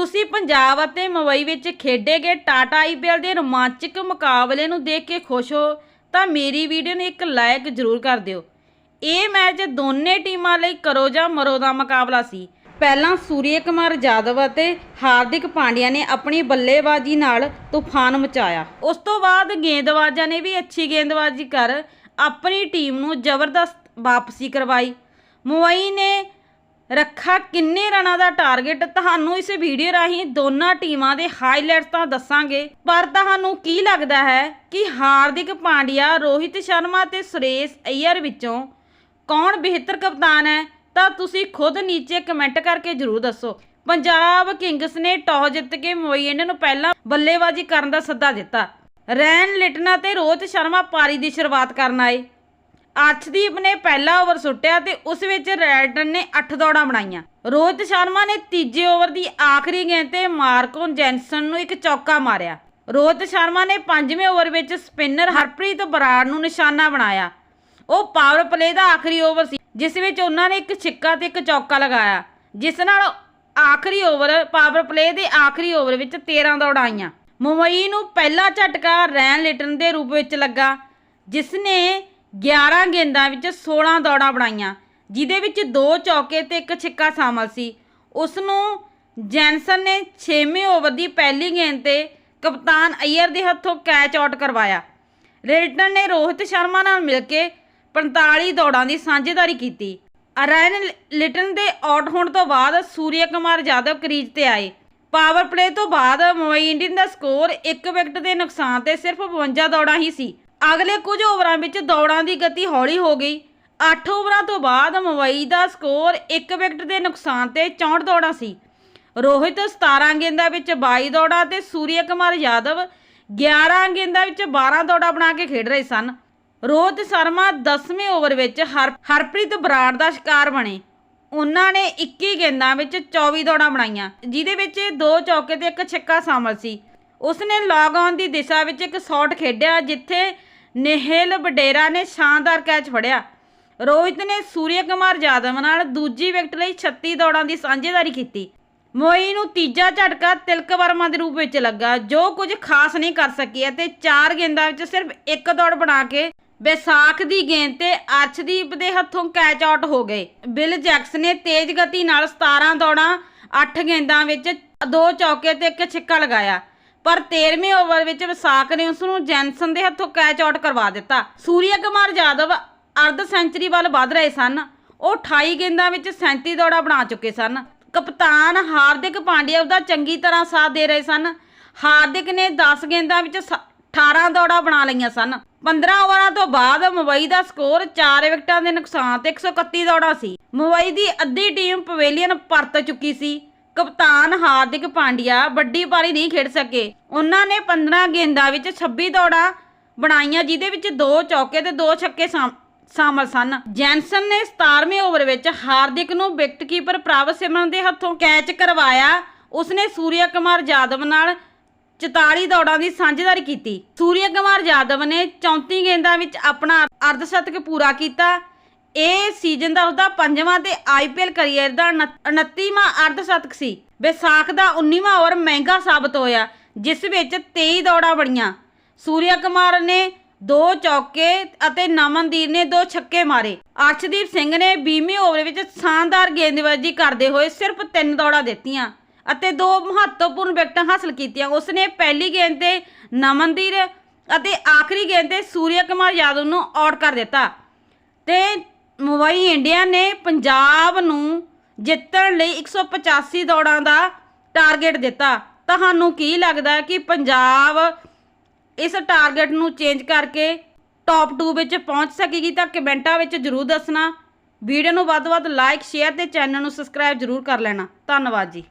ਤੁਸੀਂ ਪੰਜਾਬ ਅਤੇ ਮੁੰਬਈ ਵਿੱਚ ਖੇਡੇ ਗਏ ਟਾਟਾ ਆਈਪੀਐਲ ਦੇ ਰੋਮਾਂਚਕ ਮੁਕਾਬਲੇ ਨੂੰ ਦੇਖ ਕੇ ਖੁਸ਼ ਹੋ, ਤਾਂ ਮੇਰੀ ਵੀਡੀਓ ਨੂੰ ਇੱਕ ਲਾਈਕ ਜ਼ਰੂਰ ਕਰ ਦਿਓ। ਇਹ ਮੈਚ ਦੋਨੇ ਟੀਮਾਂ ਲਈ ਕਰੋ ਜਾਂ ਮਰੋ ਦਾ ਮੁਕਾਬਲਾ ਸੀ। ਪਹਿਲਾਂ ਸੂਰਿਆ ਕੁਮਾਰ ਜਾਦਵ ਅਤੇ ਹਾਰਦਿਕ ਪਾਂਡਿਆ ਨੇ ਆਪਣੀ ਬੱਲੇਬਾਜ਼ੀ ਨਾਲ ਤੂਫਾਨ ਮਚਾਇਆ। ਉਸ ਤੋਂ ਬਾਅਦ ਗੇਂਦਬਾਜ਼ਾਂ ਨੇ ਵੀ ਅੱਛੀ ਗੇਂਦਬਾਜ਼ੀ ਕਰ ਆਪਣੀ ਟੀਮ ਨੂੰ ਜ਼ਬਰਦਸਤ ਵਾਪਸੀ ਕਰਵਾਈ। ਮੁੰਬਈ ਨੇ ਰੱਖਾ ਕਿੰਨੇ ਰਨਾਂ ਦਾ ਟਾਰਗੇਟ ਤੁਹਾਨੂੰ ਇਸ ਵੀਡੀਓ ਰਾਹੀਂ ਦੋਨਾਂ ਟੀਮਾਂ ਦੇ ਹਾਈਲਾਈਟਸ ਤਾਂ ਦੱਸਾਂਗੇ, ਪਰ ਤੁਹਾਨੂੰ ਕੀ ਲੱਗਦਾ ਹੈ ਕਿ ਹਾਰਦਿਕ ਪਾਂਡਿਆ, ਰੋਹਿਤ ਸ਼ਰਮਾ ਤੇ ਸੁਰੇਸ਼ ਅਈਅਰ ਵਿੱਚੋਂ ਕੌਣ ਬਿਹਤਰ ਕਪਤਾਨ ਹੈ? ਤਾਂ ਤੁਸੀਂ ਖੁਦ ਨੀਚੇ ਕਮੈਂਟ ਕਰਕੇ ਜਰੂਰ ਦੱਸੋ। ਪੰਜਾਬ ਕਿੰਗਸ ਨੇ ਟੌਸ ਜਿੱਤ ਕੇ ਮੁੰਬਈ ਇੰਡੀਅਨ ਨੂੰ ਪਹਿਲਾਂ ਬੱਲੇਬਾਜ਼ੀ ਕਰਨ ਦਾ ਸੱਦਾ ਦਿੱਤਾ। ਰੈਨ ਲਿਟਨਾ ਤੇ ਰੋਹਿਤ ਸ਼ਰਮਾ ਪਾਰੀ ਦੀ ਸ਼ੁਰੂਆਤ ਕਰਨ ਆਏ। ਅਰਸ਼ਦੀਪ ਨੇ ਪਹਿਲਾ ਓਵਰ ਸੁੱਟਿਆ ਤੇ ਉਸ ਵਿੱਚ ਰੈਡਨ ਨੇ 8 ਦੌੜਾਂ ਬਣਾਈਆਂ। ਰੋਹਿਤ ਸ਼ਰਮਾ ਨੇ ਤੀਜੇ ਓਵਰ ਦੀ ਆਖਰੀ ਗੇਂਦ ਤੇ ਮਾਰਕੋ ਜੈਨਸਨ ਨੂੰ ਇੱਕ ਚੌਕਾ ਮਾਰਿਆ। ਰੋਹਿਤ ਸ਼ਰਮਾ ਨੇ ਪੰਜਵੇਂ ਓਵਰ ਵਿੱਚ ਸਪਿਨਰ ਹਰਪ੍ਰੀਤ ਬਰਾੜ ਨੂੰ ਨਿਸ਼ਾਨਾ ਬਣਾਇਆ। ਉਹ ਪਾਵਰ ਪਲੇ ਦਾ ਆਖਰੀ ਓਵਰ ਸੀ, ਜਿਸ ਵਿੱਚ ਉਹਨਾਂ ਨੇ ਇੱਕ ਛਿੱਕਾ ਤੇ ਇੱਕ ਚੌਕਾ ਲਗਾਇਆ, ਜਿਸ ਨਾਲ ਆਖਰੀ ਓਵਰ, ਪਾਵਰ ਪਲੇ ਦੇ ਆਖਰੀ ਓਵਰ ਵਿੱਚ 13 ਦੌੜਾਂ ਆਈਆਂ। ਮੁੰਬਈ ਨੂੰ ਪਹਿਲਾ ਝਟਕਾ ਰੈਨ ਲਿਟਨ ਦੇ ਰੂਪ ਵਿੱਚ ਲੱਗਾ, ਜਿਸ ਨੇ 11 ਗੇਂਦਾਂ ਵਿੱਚ 16 ਦੌੜਾਂ ਬਣਾਈਆਂ, ਜਿਹਦੇ ਵਿੱਚ ਦੋ ਚੌਕੇ ਤੇ ਇੱਕ ਛਿੱਕਾ ਸ਼ਾਮਲ ਸੀ। ਉਸ ਨੂੰ ਜੈਨਸਨ ਨੇ 6ਵੇਂ ਓਵਰ ਦੀ ਪਹਿਲੀ ਗੇਂਦ ਤੇ ਕਪਤਾਨ ਅਈਅਰ ਦੇ ਹੱਥੋਂ ਕੈਚ ਆਊਟ ਕਰਵਾਇਆ। ਲਿਟਨ ਨੇ ਰੋਹਿਤ ਸ਼ਰਮਾ ਨਾਲ ਮਿਲ ਕੇ 45 ਦੌੜਾਂ ਦੀ ਸਾਂਝੇਦਾਰੀ ਕੀਤੀ। ਰੈਨ ਲਿਟਨ ਦੇ ਆਊਟ ਹੋਣ ਤੋਂ ਬਾਅਦ ਸੂਰਿਆ ਕੁਮਾਰ ਜਾਦਵ ਕਰੀਜ਼ ਤੇ ਆਏ। ਪਾਵਰ ਪਲੇ ਤੋਂ ਬਾਅਦ ਮੁੰਬਈ ਇੰਡੀਅਨ ਦਾ ਸਕੋਰ ਇੱਕ ਵਿਕਟ ਦੇ ਨੁਕਸਾਨ ਤੇ ਸਿਰਫ 52 ਦੌੜਾਂ ਹੀ ਸੀ। ਅਗਲੇ ਕੁਝ ਓਵਰਾਂ ਵਿੱਚ ਦੌੜਾਂ ਦੀ ਗਤੀ ਹੌਲੀ ਹੋ ਗਈ। 8 ਓਵਰਾਂ ਤੋਂ ਬਾਅਦ ਮੁੰਬਈ ਦਾ ਸਕੋਰ ਇੱਕ ਵਿਕਟ ਦੇ ਨੁਕਸਾਨ ਤੇ 64 ਦੌੜਾਂ ਸੀ। ਰੋਹਿਤ 17 ਗੇਂਦਾਂ ਵਿੱਚ 22 ਦੌੜਾਂ ਤੇ ਸੂਰਿਆ ਕੁਮਾਰ ਯਾਦਵ 11 ਗੇਂਦਾਂ ਵਿੱਚ 12 ਦੌੜਾਂ ਬਣਾ ਕੇ ਖੇਡ ਰਹੇ ਸਨ। ਰੋਹਿਤ ਸ਼ਰਮਾ 10ਵੇਂ ਓਵਰ ਵਿੱਚ ਹਰ ਹਰਪ੍ਰੀਤ ਬਰਾੜ ਦਾ ਸ਼ਿਕਾਰ ਬਣੇ। ਉਹਨਾਂ ਨੇ 21 ਗੇਂਦਾਂ ਵਿੱਚ 24 ਦੌੜਾਂ ਬਣਾਈਆਂ, ਜਿਹਦੇ ਵਿੱਚ ਦੋ ਚੌਕੇ ਤੇ ਇੱਕ ਛੱਕਾ ਸ਼ਾਮਲ ਸੀ। ਉਸਨੇ ਲੌਗ ਔਨ ਦੀ ਦਿਸ਼ਾ ਵਿੱਚ ਇੱਕ ਸ਼ਾਟ ਖੇਡਿਆ, ਜਿੱਥੇ ਨੇਹਲ ਬਡੇਰਾ ਨੇ ਸ਼ਾਨਦਾਰ ਕੈਚ ਫੜਿਆ। ਰੋਹਿਤ ਨੇ ਸੂਰਿਆ ਕੁਮਾਰ ਯਾਦਵ ਨਾਲ ਦੂਜੀ ਵਿਕਟ ਲਈ 36 ਦੌੜਾਂ ਦੀ ਸਾਂਝੇਦਾਰੀ ਕੀਤੀ। ਮੋਈ ਨੂੰ ਤੀਜਾ ਝਟਕਾ ਤਿਲਕ ਵਰਮਾ ਦੇ ਰੂਪ ਵਿੱਚ ਲੱਗਾ। ਜੋ ਕੁਝ ਖਾਸ ਨਹੀਂ ਕਰ ਸਕੀ ਅਤੇ ਚਾਰ ਗੇਂਦਾਂ ਵਿੱਚ ਸਿਰਫ ਇੱਕ ਦੌੜ ਬਣਾ ਕੇ ਬੈਸਾਖ ਦੀ ਗੇਂਦ ਤੇ ਅਰਸ਼ਦੀਪ ਦੇ ਹੱਥੋਂ ਕੈਚ ਆਊਟ ਹੋ ਗਏ। ਬਿਲ ਜੈਕਸ ਨੇ ਤੇਜ਼ ਗਤੀ ਨਾਲ 17 ਦੌੜਾਂ 8 ਗੇਂਦਾਂ ਵਿੱਚ ਦੋ ਚੌਕੇ ਤੇ ਇੱਕ ਛਿੱਕਾ ਲਗਾਇਆ। ਪਰ 13ਵੇਂ ਓਵਰ ਵਿੱਚ ਵਿਸਾਖ ਨੇ ਉਸ ਨੂੰ ਜੈਨਸਨ ਦੇ ਹੱਥੋਂ ਕੈਚ ਆਊਟ ਕਰਵਾ ਦਿੱਤਾ। ਸੂਰਿਆ ਕੁਮਾਰ ਯਾਦਵ ਅਰਧ ਸੈਂਚਰੀ ਵੱਲ ਵਧ ਰਹੇ ਸਨ। ਉਹ 28 ਗੇਂਦਾਂ ਵਿੱਚ 37 ਦੌੜਾਂ ਬਣਾ ਚੁੱਕੇ ਸਨ। ਕਪਤਾਨ ਹਾਰਦਿਕ ਪਾਂਡਿਆ ਦਾ ਚੰਗੀ ਤਰ੍ਹਾਂ ਸਾਥ ਦੇ ਰਹੇ ਸਨ। ਹਾਰਦਿਕ ਨੇ 10 ਗੇਂਦਾਂ ਵਿੱਚ ਸ- 18 ਦੌੜਾਂ ਬਣਾ ਲਈਆਂ ਸਨ। 15 ਓਵਰਾਂ ਤੋਂ ਬਾਅਦ ਮੁੰਬਈ ਦਾ ਸਕੋਰ 4 ਵਿਕਟਾਂ ਦੇ ਨੁਕਸਾਨ ਤੇ 131 ਦੌੜਾਂ ਸੀ। ਮੁੰਬਈ ਦੀ ਅੱਧੀ ਟੀਮ ਪਵੇਲੀਅਨ ਪਰਤ ਚੁੱਕੀ ਸੀ। ਕਪਤਾਨ ਹਾਰਦਿਕ ਪਾਂਡਿਆ ਵੱਡੀ ਪਾਰੀ ਨਹੀਂ ਖੇਡ ਸਕੇ। ਉਹਨਾਂ ਨੇ 15 ਗੇਂਦਾਂ ਵਿੱਚ 26 ਦੌੜਾਂ ਬਣਾਈਆਂ, ਜਿਹਦੇ ਵਿੱਚ ਦੋ ਚੌਕੇ ਤੇ ਦੋ ਛੱਕੇ ਸ਼ਾਮਲ ਸਨ। ਜੈਨਸਨ ਨੇ 17ਵੇਂ ਓਵਰ ਵਿੱਚ ਹਾਰਦਿਕ ਨੂੰ ਵਿਕਟਕੀਪਰ ਪ੍ਰਭ ਸਿਮਰਨ ਦੇ ਹੱਥੋਂ ਕੈਚ ਕਰਵਾਇਆ। ਉਸਨੇ ਸੂਰਿਆ ਕੁਮਾਰ ਯਾਦਵ ਨਾਲ 44 ਦੌੜਾਂ ਦੀ ਸਾਂਝੇਦਾਰੀ ਕੀਤੀ। ਸੂਰਿਆ ਕੁਮਾਰ ਯਾਦਵ ਨੇ 34 ਗੇਂਦਾਂ ਵਿੱਚ ਆਪਣਾ ਅਰਧਸ਼ਤਕ ਪੂਰਾ ਕੀਤਾ। ਇਹ ਸੀਜ਼ਨ ਦਾ ਉਸਦਾ ਪੰਜਵਾਂ ਤੇ ਆਈਪੀਐਲ ਕੈਰੀਅਰ ਦਾ 29ਵਾਂ ਅਰਧਸ਼ਤਕ ਸੀ। ਵਿਸਾਖ ਦਾ 19ਵਾਂ ਓਵਰ ਮਹਿੰਗਾ ਸਾਬਤ ਹੋਇਆ, ਜਿਸ ਵਿੱਚ 23 ਦੌੜਾਂ ਬਣੀਆਂ। ਸੂਰਿਆ ਕੁਮਾਰ ਨੇ ਦੋ ਚੌਕੇ ਅਤੇ ਨਮਨਦੀਪ ਨੇ ਦੋ ਛੱਕੇ ਮਾਰੇ। ਅਰਸ਼ਦੀਪ ਸਿੰਘ ਨੇ 20ਵੇਂ ਓਵਰ ਵਿੱਚ ਸ਼ਾਨਦਾਰ ਗੇਂਦਬਾਜ਼ੀ ਕਰਦੇ ਹੋਏ ਸਿਰਫ ਤਿੰਨ ਦੌੜਾਂ ਦਿੱਤੀਆਂ ਅਤੇ ਦੋ ਮਹੱਤਵਪੂਰਨ ਵਿਕਟਾਂ ਹਾਸਲ ਕੀਤੀਆਂ। ਉਸਨੇ ਪਹਿਲੀ ਗੇਂਦ ਤੇ ਨਮਨਦੀਰ ਅਤੇ ਆਖਰੀ ਗੇਂਦ ਤੇ ਸੂਰਿਆ ਕੁਮਾਰ ਯਾਦਵ ਨੂੰ ਆਊਟ ਕਰ ਦਿੱਤਾ। ਤੇ ਮੁੰਬਈ ਇੰਡੀਆ ਨੇ ਪੰਜਾਬ ਨੂੰ ਜਿੱਤਣ ਲਈ 185 ਦੌੜਾਂ ਦਾ ਟਾਰਗੇਟ ਦਿੱਤਾ। ਤੁਹਾਨੂੰ ਕੀ ਲੱਗਦਾ ਕਿ ਪੰਜਾਬ ਇਸ ਟਾਰਗੇਟ ਨੂੰ ਚੇਂਜ ਕਰਕੇ ਟੌਪ 2 ਵਿੱਚ ਪਹੁੰਚ ਸਕੇਗੀ? ਤਾਂ ਕਮੈਂਟਾਂ ਵਿੱਚ ਜਰੂਰ ਦੱਸਣਾ। ਵੀਡੀਓ ਨੂੰ ਵੱਧ ਤੋਂ ਵੱਧ ਲਾਈਕ ਸ਼ੇਅਰ ਤੇ ਚੈਨਲ ਨੂੰ ਸਬਸਕ੍ਰਾਈਬ ਜਰੂਰ ਕਰ ਲੈਣਾ। ਧੰਨਵਾਦ ਜੀ।